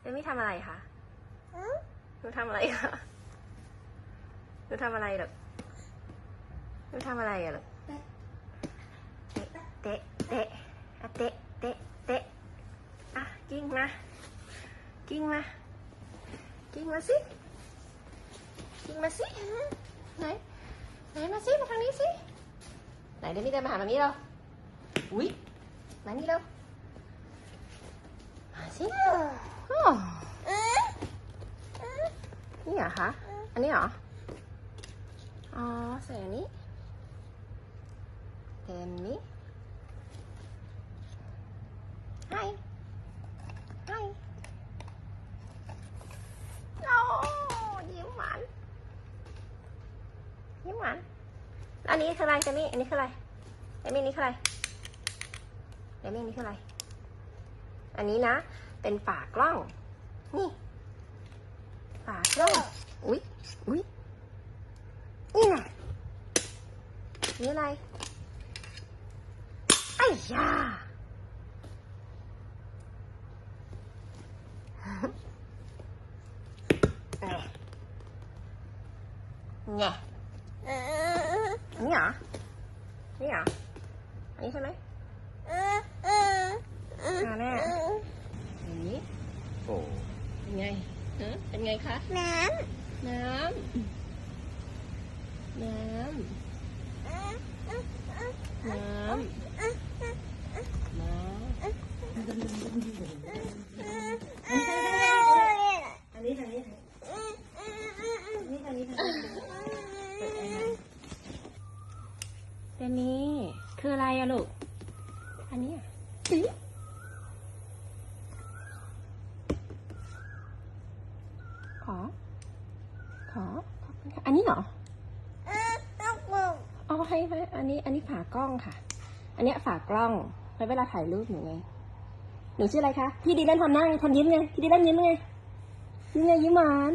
เดมี่ทำอะไรคะหนูทำอะไรคะหนูทำอะไรหรอกหนูทำอะไรอะหรอกเตะ เตะอะเตะ เตะ เตะ อะ กิ้งมา กิ้งมา กิ้งมาสิ กิ้งมาสิ ไหน ไหนมาสิ มาทางนี้สิ ไหนเดมี่เดินมาหามานี้เราอุ้ยมานี่เร็วมาสิอ้อ นี่เหรอคะ อันนี้เหรอ อ๋อ ใส่อันนี้เต็มนี้ Hi Hi โอ้ยิ้มหวาน ยิ้มหวาน อันนี้คืออะไรเจมี่ อันนี้คืออะไรเจมี่นี่คืออะไรเจมี่นี่คืออะไร อันนี้นะ เป็นฝากล้อง นี่ ฝากล้อง อุ๊ยอุ๊ยนี่น่ะนี่อะไรไอ้ยาแง่อันนี้เหรอนี่เหรออันนี้ใช่ไหมอ่าแม่อันนี้ โอ้ เป็นไงฮะเป็นไงคะ น้น้ำ น้ำ น้ำ น้ำอันนี้ทางนี้ทางนี้ทางนี้ทางนี้เดนนี่คืออะไรอะลูก อันนี้อะสี ขอ ขอขอบคุณค่ะอันนี้เหรอเอาให้ไหมอันนี้ อันนี้ฝากล้องค่ะ อันเนี้ยฝากล้องไว้เวลาถ่ายรูปหนูไง หนูชื่ออะไรคะ พี่ดีเล่นทำหน้าไงทำยิ้มไง พี่ดีเล่นยิ้มไงยิ้มไงยิ้มหวาน